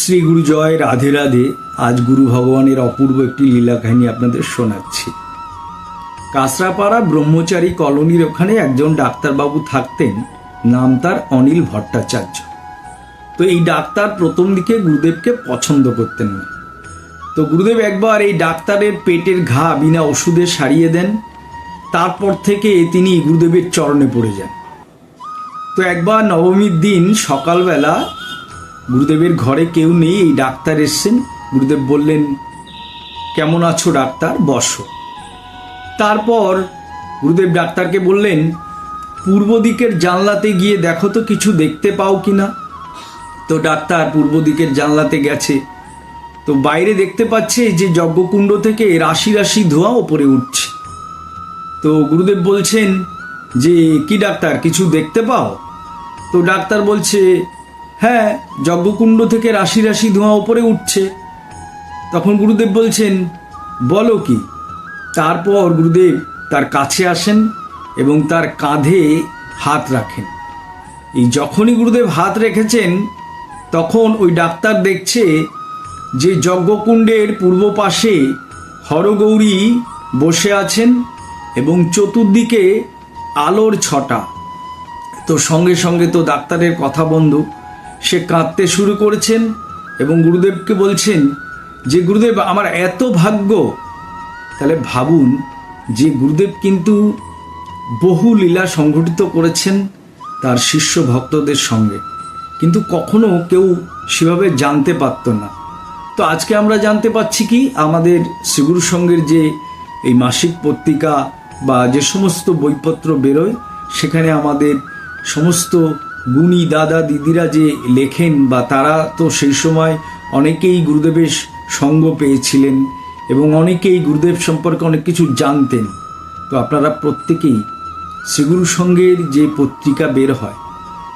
শ্রী গুরু জয়, রাধে রাধে। আজ গুরু ভগবানের অপূর্ব একটি লীলা কাহিনী আপনাদের শোনাচ্ছি। কাঁচরাপাড়া ব্রহ্মচারী কলোনির ওখানে একজন ডাক্তারবাবু থাকতেন, নাম তার অনিল ভট্টাচার্য। তো এই ডাক্তার প্রথম দিকে গুরুদেবকে পছন্দ করতেন না। তো গুরুদেব একবার এই ডাক্তারের পেটের ঘা বিনা ওষুধে সারিয়ে দেন। তারপর থেকে তিনি গুরুদেবের চরণে পড়ে যান। তো একবার নবমীর দিন সকালবেলা গুরুদেবের ঘরে কেউ নেই, এই ডাক্তার এসছেন। গুরুদেব বললেন, কেমন আছো ডাক্তার? বসো। তারপর গুরুদেব ডাক্তারকে বললেন, পূর্ব দিকের জানলাতে গিয়ে দেখো তো, কিছু দেখতে পাও কি না? তো ডাক্তার পূর্ব দিকের জানলাতে গেছে। তো বাইরে দেখতে পাচ্ছে যে যজ্ঞকুণ্ড থেকে রাশি রাশি ধোঁয়া ওপরে উঠছে। তো গুরুদেব বলছেন, যে কি ডাক্তার, কিছু দেখতে পাও? তো ডাক্তার বলছে হ্যাঁ যজ্ঞকুণ্ড থেকে রাশি রাশি ধোঁয়া ওপরে উঠছে। তখন গুরুদেব বলছেন, বলো কি? তারপর গুরুদেব তার কাছে আসেন এবং তার কাঁধে হাত রাখেন। এই যখনই গুরুদেব হাত রেখেছেন, তখন ওই ডাক্তার দেখছে যে যজ্ঞকুণ্ডের পূর্ব পাশে হরগৌরী বসে আছেন এবং চতুর্দিকে আলোর ছটা। তো সঙ্গে সঙ্গে তো ডাক্তারের কথা বন্ধ। সে কাঁদতে শুরু করেছেন এবং গুরুদেবকে বলছেন, যে গুরুদেব, আমার এত ভাগ্য, তাহলে ভাবুন যে গুরুদেব কিন্তু বহু লীলা সংঘটিত করেছেন তার শিষ্য ভক্তদের সঙ্গে। কিন্তু কখনো কেউ সেভাবে জানতে পারত না। তো আজকে আমরা জানতে পাচ্ছি কি, আমাদের শ্রীগুরু সঙ্গের যে এই মাসিক পত্রিকা বা যে সমস্ত বইপত্র বেরোয়, সেখানে আমাদের সমস্ত গুণী দাদা দিদিরা যে লেখেন বা তারা তো সেই সময় অনেকেই গুরুদেবের সঙ্গ পেয়েছিলেন এবং অনেকেই গুরুদেব সম্পর্কে অনেক কিছু জানতেন। তো আপনারা প্রত্যেকেই শ্রীগুরু সঙ্গের যে পত্রিকা বের হয়,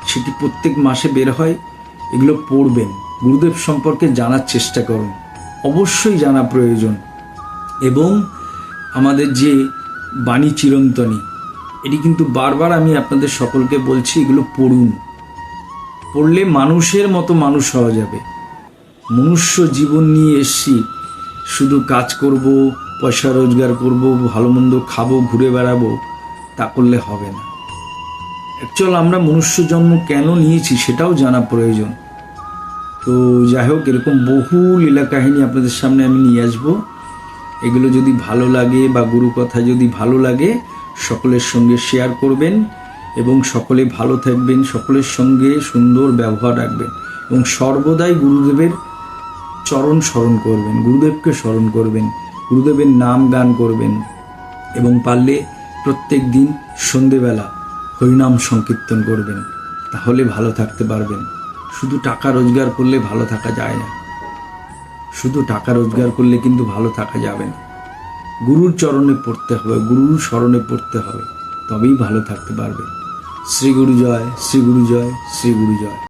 সেটি প্রত্যেক মাসে বের হয়, এগুলো পড়বেন। গুরুদেব সম্পর্কে জানার চেষ্টা করুন। অবশ্যই জানা প্রয়োজন। এবং আমাদের যে বাণী চিরন্তনী এটি কিন্তু বারবার আমি আপনাদের সকলকে বলছি, এগুলো পড়ুন। পড়লে মানুষের মতো মানুষ হওয়া যাবে। মনুষ্য জীবন নিয়ে এসছি। শুধু কাজ করব, পয়সা রোজগার করব, ভালো মন্দ খাব, ঘুরে বেড়াবো, তা করলে হবে না। অ্যাকচুয়াল আমরা মনুষ্য জন্ম কেন নিয়েছি সেটাও জানা প্রয়োজন। তো যাই হোক, এরকম বহু লীলা কাহিনী আপনাদের সামনে আমি নিয়ে আসব। এগুলো যদি ভালো লাগে বা গুরু কথা যদি ভালো লাগে সকলের সঙ্গে শেয়ার করবেন এবং সকলে ভালো থাকবেন, সকলের সঙ্গে সুন্দর ব্যবহার রাখবেন এবং সর্বদাই গুরুদেবের চরণ স্মরণ করবেন, গুরুদেবকে স্মরণ করবেন, গুরুদেবের নাম গান করবেন এবং পারলে প্রত্যেক দিন সন্ধেবেলা হরিনাম সংকীর্তন করবেন। তাহলে ভালো থাকতে পারবেন। শুধু টাকা রোজগার করলে ভালো থাকা যায় না। শুধু টাকা রোজগার করলে কিন্তু ভালো থাকা যাবে না। গুরুর চরণে পড়তে হবে, গুরুর স্মরণে পড়তে হবে, তবেই ভালো থাকতে পারবে। শ্রী গুরু জয় শ্রী গুরু জয় শ্রী গুরু জয়।